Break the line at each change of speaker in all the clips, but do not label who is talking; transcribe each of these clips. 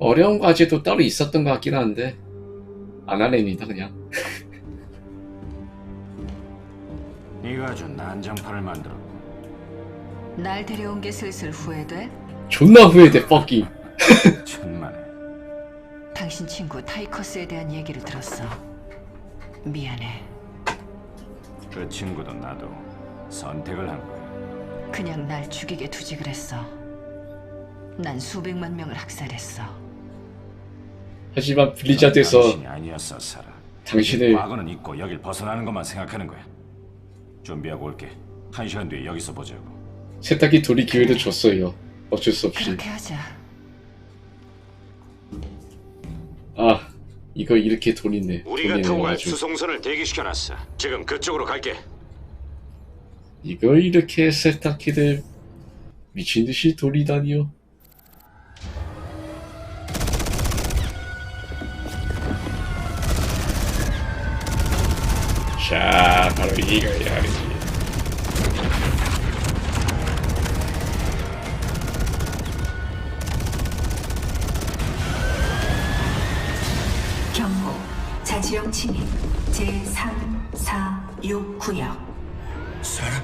어려운 과제도 따로 있었던 것 같긴 한데 안 할래니다 그냥
네가 아주 난장판을 만들었고
날 데려온 게 슬슬 후회돼?
존나 후회돼 뻑기
천만에
당신 친구 타이커스에 대한 얘기를 들었어. 미안해.
그 친구도 나도 선택을 한 거야.
그냥 날 죽이게 두지 그랬어. 난 수백만 명을 학살했어.
하지만 블리자드에서
당신이 아니었어 살아.
당신을-
네 과거는 잊고 여길 벗어나는 것만 생각하는 거야. 준비하고 올게. 한 시간 뒤에 여기서 보자고.
세탁기 돌릴 기회도 줬어요 어쩔 수 없이
그렇게 하자.
아 이거 이렇게 돌리네
우리가 타고 갈
아주.
수송선을 대기시켜놨어. 지금 그쪽으로 갈게.
이걸 이렇게 세탁기를 미친 듯이 돌리다니요 자 바로 이거야지
경고, 자지령 침입, 제3, 4, 6 구역.
살아?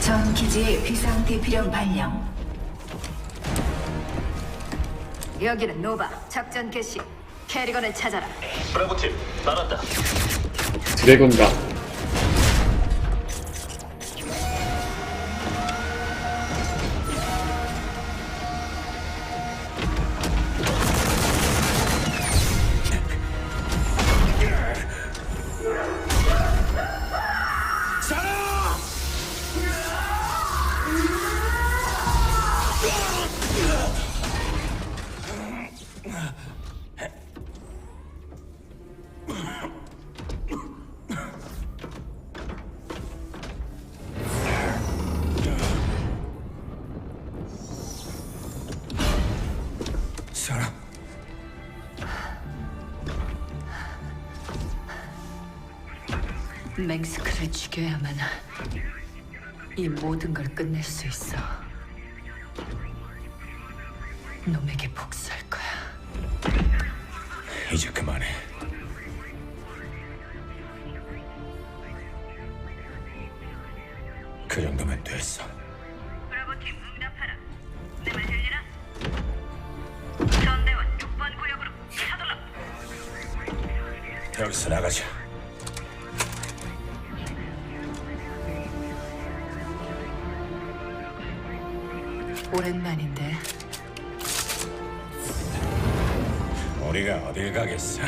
전 기지의 비상 대피령 발령.
여기는 노바. 작전 개시. 캐리건을 찾아라.
브라보팀 나간다
드래곤가
살아?
맹스크를 죽여야만 이 모든 걸 끝낼 수 있어. 놈에게 복수할 거야.
이제 그만해. 여기서 나가자.
오랜만인데
우리가 어딜 가겠어?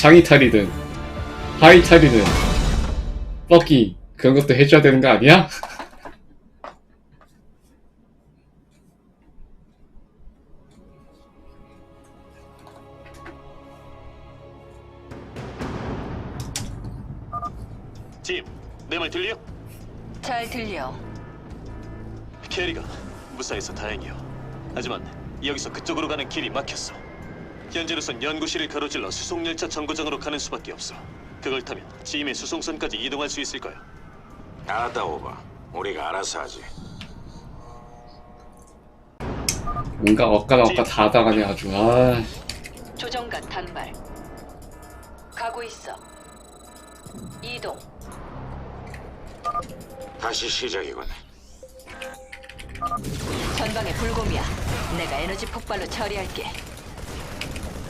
상의 탈이든 하의 탈이든 뻑기 그런 것도 해줘야 되는 거 아니야?
짐 내 말 들려?
잘 들려.
캐리가 무사해서 다행이요 하지만 여기서 그쪽으로 가는 길이 막혔어 현재로선 연구실을 가로질러 수송열차 정거장으로 가는 수밖에 없어 그걸 타면 짐의 수송선까지 이동할 수 있을 거야
알았다 오바. 우리가 알아서 하지.
뭔가 엇가나 엇가 다 하다가네 아주 아
조정관 단발. 가고 있어. 이동.
다시 시작이군.
전방에 불곰이야. 내가 에너지 폭발로 처리할게.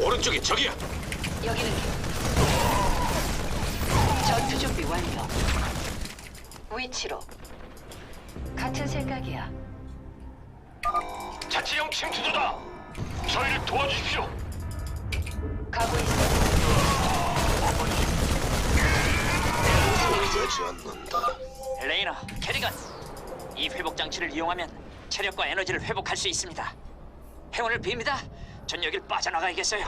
오른쪽이 저기야.
여기는 전투 준비 완료. 위치로. 같은 생각이야.
자치령 침투조다 저희를 도와주십시오
가고 있어.
되지 않는다.
레이너, 캐리건, 이 회복 장치를 이용하면 체력과 에너지를 회복할 수 있습니다. 행운을 빕니다. 전 여길 빠져나가야겠어요.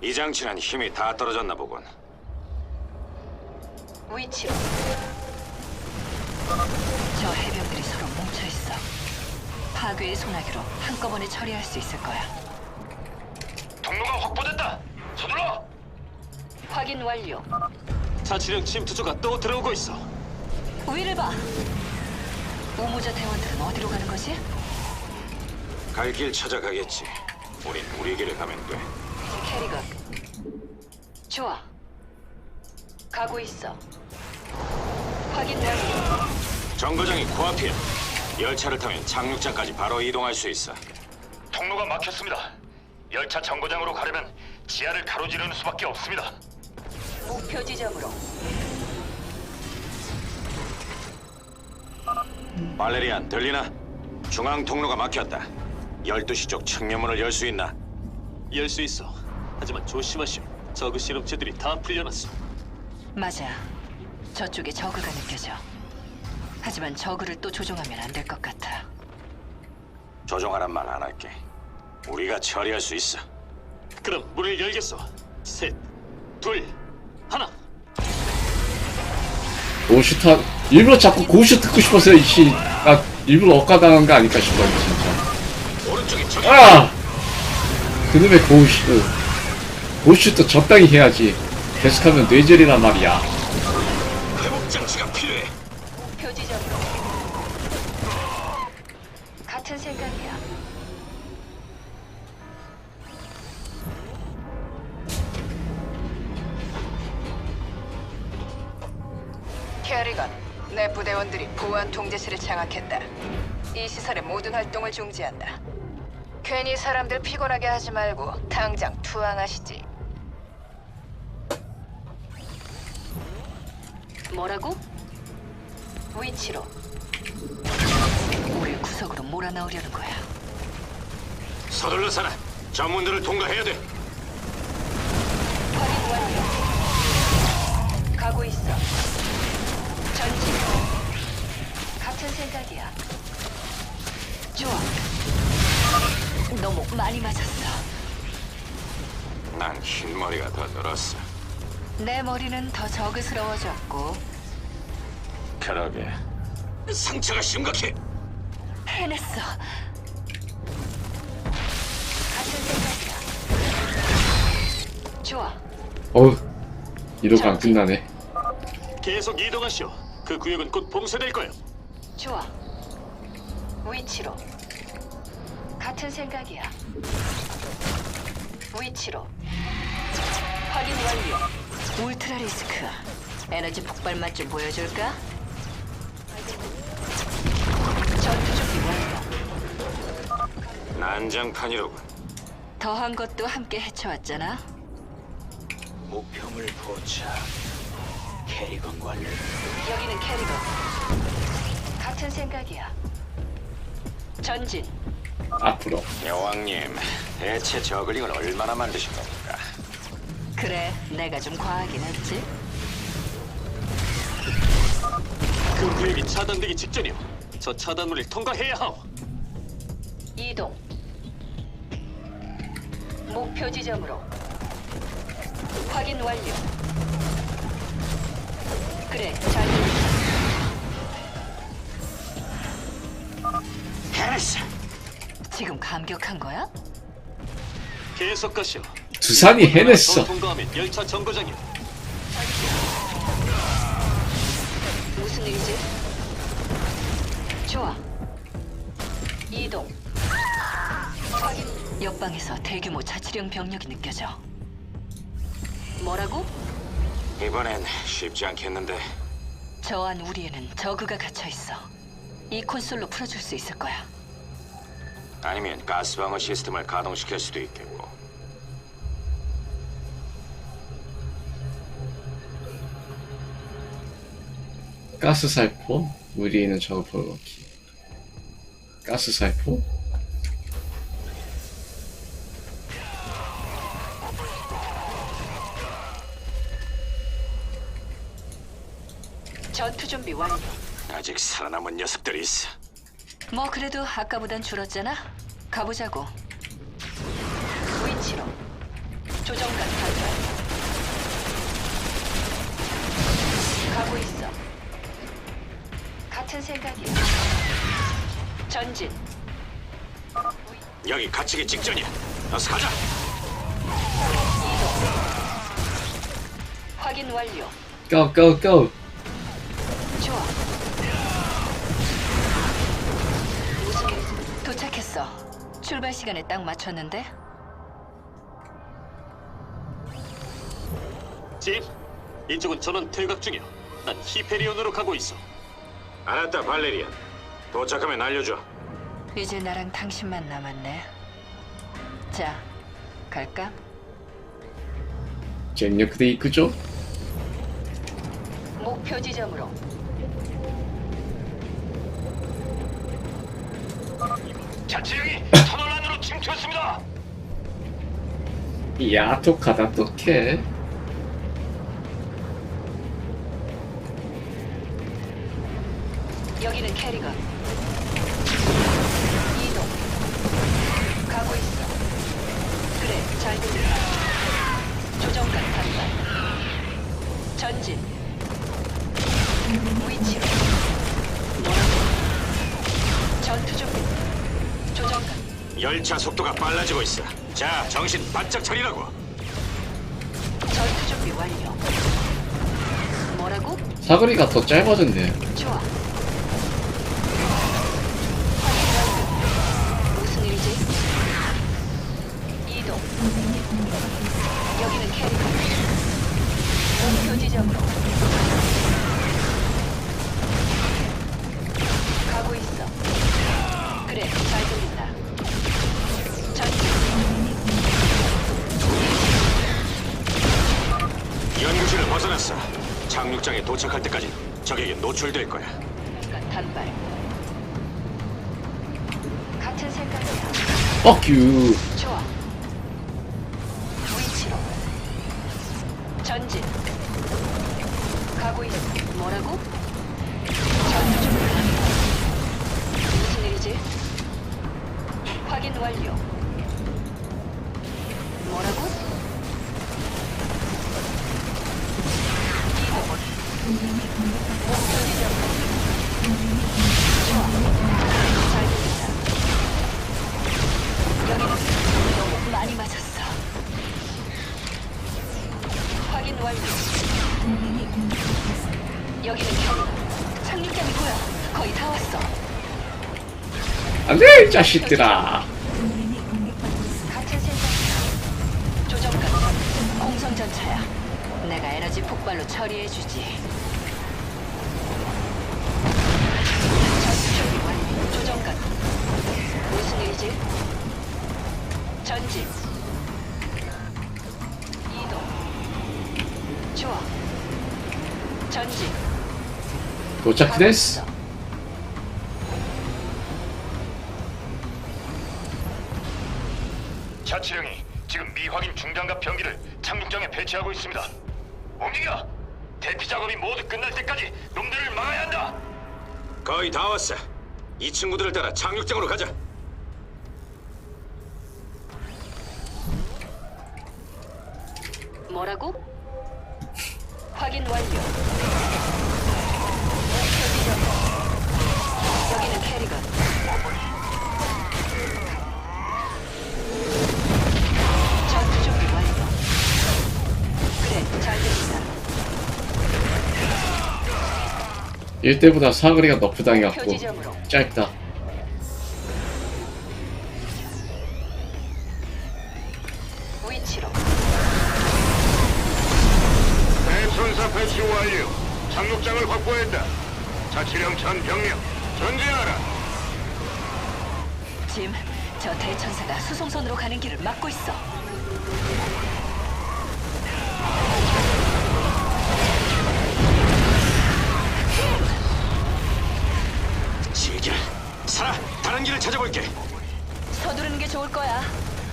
이 장치는 힘이 다 떨어졌나 보군.
위치로. 저 해병들이 서 파괴의 소나기로 한꺼번에 처리할 수 있을 거야.
통로가 확보됐다. 서둘러.
확인 완료.
자치령 침투조가 또 들어오고 있어.
위를 봐. 우모자 대원들은 어디로 가는 거지?
갈 길 찾아가겠지. 우린 우리 길을 가면 돼.
캐리건. 좋아. 가고 있어. 확인 완료.
정거장이 코앞이야. 열차를 타면 착륙장까지 바로 이동할 수 있어. 통로가 막혔습니다. 열차 정거장으로 가려면 지하를 가로지르는 수밖에 없습니다.
목표 지점으로.
발레리안 들리나? 중앙 통로가 막혔다. 12시 쪽 측면문을 열 수 있나?
열 수 있어. 하지만 조심하시오. 저그 실험체들이 다 풀려났어.
맞아. 저쪽에 저그가 느껴져. 하지만 저그를 또 조종하면 안 될 것 같아.
조종하란 말 안 할게. 우리가 처리할 수 있어.
그럼 문을 열겠어. 셋, 둘, 하나.
고슈타 일부러 자꾸 고슈 듣고 싶어서 이씨 나 일부러 억까당한 거 아닐까 싶어 진짜 아 그놈의 고슈 고슈도 적당히 해야지 계속하면 뇌절이란 말이야
회복 장치가 필요해.
목표 지점으로. 같은 생각이야.
캐리건, 내 부대원들이 보안 통제실을 장악했다. 이 시설의 모든 활동을 중지한다. 괜히 사람들 피곤하게 하지 말고 당장 투항하시지.
뭐라고? 위치로. 우리 구석으로 몰아넣으려는 거야.
서둘러 살아. 전문들을 통과해야 돼.
확인 완료. 가고 있어. 전진. 같은 생각이야. 좋아. 너무 많이 맞았어.
난 흰머리가 더 늘었어.
내 머리는 더 저그스러워졌고
그러게. 상처가 심각해.
해냈어. 같은 생각이야. 좋아.
어우 이러고 안 끝나네
계속 이동하시오. 그 구역은 곧 봉쇄될 거야.
좋아. 위치로. 같은 생각이야. 위치로. 확인 완료. 울트라 리스크. 에너지 폭발 맛 좀 보여줄까? 전투 준비 완료.
난장판이로군.
더한 것도 함께 헤쳐왔잖아.
목표물 포착. 캐리건 관리.
여기는 캐리건. 같은 생각이야. 전진.
앞으로
여왕님, 대체 저글링을 얼마나 만드신 겁니까?
그래, 내가 좀 과하긴 했지.
그 구역이 차단되기 직전이오. 저 차단문을 통과해야 하오.
이동. 목표 지점으로. 확인 완료. 그래, 잘 됐어.
해냈어.
지금 감격한 거야?
계속 가시오.
두산이 해냈어
더 통과하면 열차 정거장이오.
무슨 일이지? 좋아. 이동. 확인. 옆방에서 대규모 자치령 병력이 느껴져. 뭐라고?
이번엔 쉽지 않겠는데.
저안 우리에는 저그가 갇혀 있어. 이 콘솔로 풀어줄 수 있을 거야.
아니면 가스방어 시스템을 가동시킬 수도 있겠고.
가스 살포 우리는 저거 벌어먹기 가스 살포
전투 준비 완료.
아직 살아남은 녀석들이 있어.
뭐 그래도 아까보단 줄었잖아. 가보자고. 위치로. 조정관 발견. 가고 있어. 같은 생각이야. 전진.
여기 갇히기 직전이야. 어서 가자.
확인 완료.
Go go go.
일? 도착했어. 출발 시간에 딱 맞췄는데
짐, 이쪽은 전원 퇴각 중이야. 난 히페리온으로 가고 있어.
알았다, 발레리안. 도착하면 알려줘.
이제 나랑 당신만 남았네. 자, 갈까?
이끄죠?
목표 지점으로.
자치령이 터널 안으로 침투했습니다.
야 똑하다 똑해.
여기는 캐리건. 이동. 가고 있어. 그래, 잘 들려. 조정관 단발. 전진.
열차 속도가 빨라지고 있어. 자, 정신 바짝 차리라고.
전투 준비 완료. 뭐라고?
사거리가 더 짧아졌네.
좋아. 단발. 같은 생각이야.
Fuck you.
좋아. 위치로. 전진. 가고 있어. 뭐라고? 전투 중. 무슨 일이지? 확인 완료. 뭐라고?
안돼 이 자식들아.
같은 생각이야. 조정관 공성 전차야. 내가 에너지 폭발로 처리해 주지. 전투 준비 완료. 조정관 무슨 일이지? 전진. 이동. 좋아. 전진.
도착했어.
자치령이 지금 미확인 중장갑 병기를 착륙장에 배치하고 있습니다. 움직여! 대피 작업이 모두 끝날 때까지 놈들을 막아야 한다. 거의 다 왔어. 이 친구들을 따라 착륙장으로 가자.
1대보다 사거리가 너프당해 갖고 짧다.
대천사 배치 완료. 착륙장을 확보했다. 자치령 전 병력 전진하라.
짐, 저 대천사가 수송선으로 가는 길을 막고 있어.
지휘자, 살아. 다른 길을 찾아볼게.
서두르는 게 좋을 거야.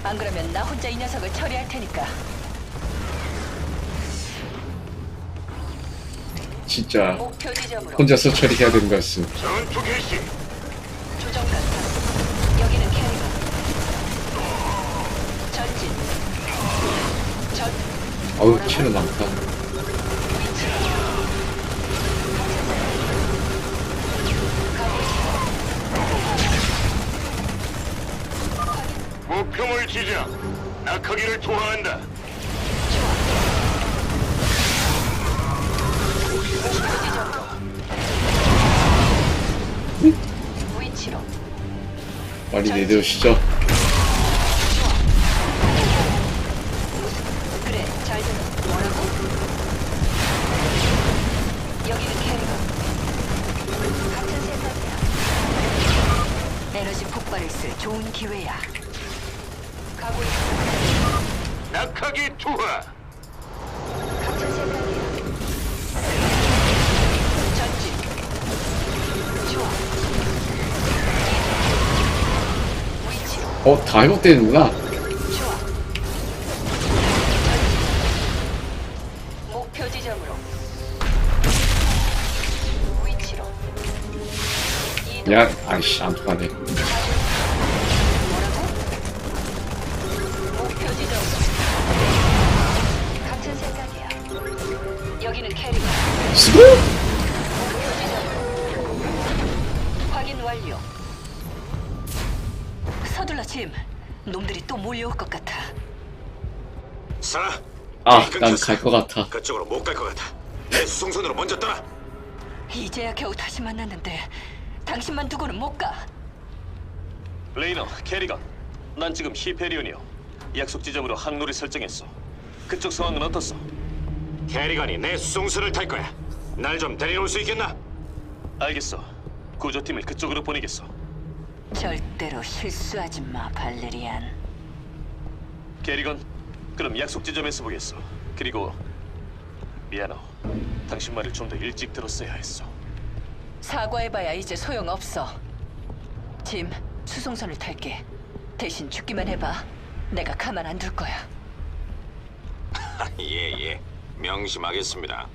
안 그러면 나 혼자 이 녀석을 처리할 테니까.
진짜
목표 지점으로.
혼자서 처리해야 되는 거였음.
전투 개시.
조정관. 여기는 캐리건. 전진. 전.
어우 치는 많다.
목표물 지정. 낙하기를 투하한다.
위치로
빨리 내려오시죠.
그래 잘 됐어 뭐라고? 여기는 캐리건 같은 생각이야 에너지 폭발을 쓸 좋은 기회야 가고
낙하기 투하.
같은 생각이야 전진. 좋아. 위치로
어, 다 회복되는구나.
좋아. 목표 지점으로. 위치로. 이동.
야, 아이씨, 안 통하네. 난 갈 것 같아.
그쪽으로 못 갈 것 같아. 내 수송선으로 먼저 떠나.
이제야 겨우 다시 만났는데 당신만 두고는 못 가.
레이너, 캐리건. 난 지금 히페리온이요. 약속 지점으로 항로를 설정했어. 그쪽 상황은 어떻소?
캐리건이 내 수송선을 탈 거야. 날 좀 데려올 수 있겠나?
알겠어. 구조팀을 그쪽으로 보내겠어.
절대로 실수하지 마, 발레리안.
캐리건, 그럼 약속 지점에서 보겠어. 그리고 미안해. 당신 말을 좀 더 일찍 들었어야 했어.
사과해봐야 이제 소용없어. 짐, 수송선을 탈게. 대신 죽기만 해봐. 내가 가만 안 둘 거야.
예, 예. 명심하겠습니다.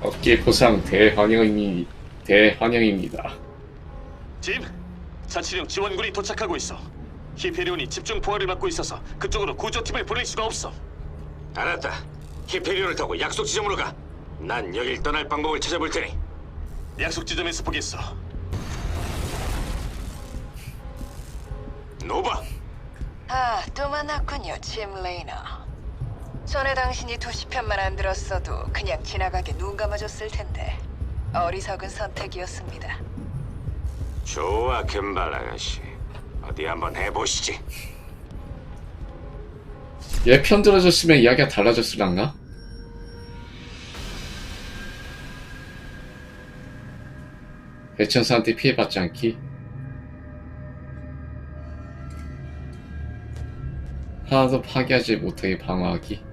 어깨 보상 대환영이, 대환영입니다.
짐, 자치령 지원군이 도착하고 있어. 히페리온이 집중 포화를 받고 있어서 그쪽으로 구조팀을 보낼 수가 없어.
알았다. 히페리온을 타고 약속 지점으로 가. 난 여길 떠날 방법을 찾아볼 테니.
약속 지점에서 보겠어.
노바.
아, 또 만났군요, 짐 레이너. 전에 당신이 도시편만 안 들었어도 그냥 지나가게 눈 감아줬을 텐데 어리석은 선택이었습니다.
좋아, 금발 아가씨. 어디 한번 해보시지.
얘 편 들어줬으면 이야기가 달라졌을란가? 배천사한테 피해받지 않기 하나도 파괴하지 못하게 방어하기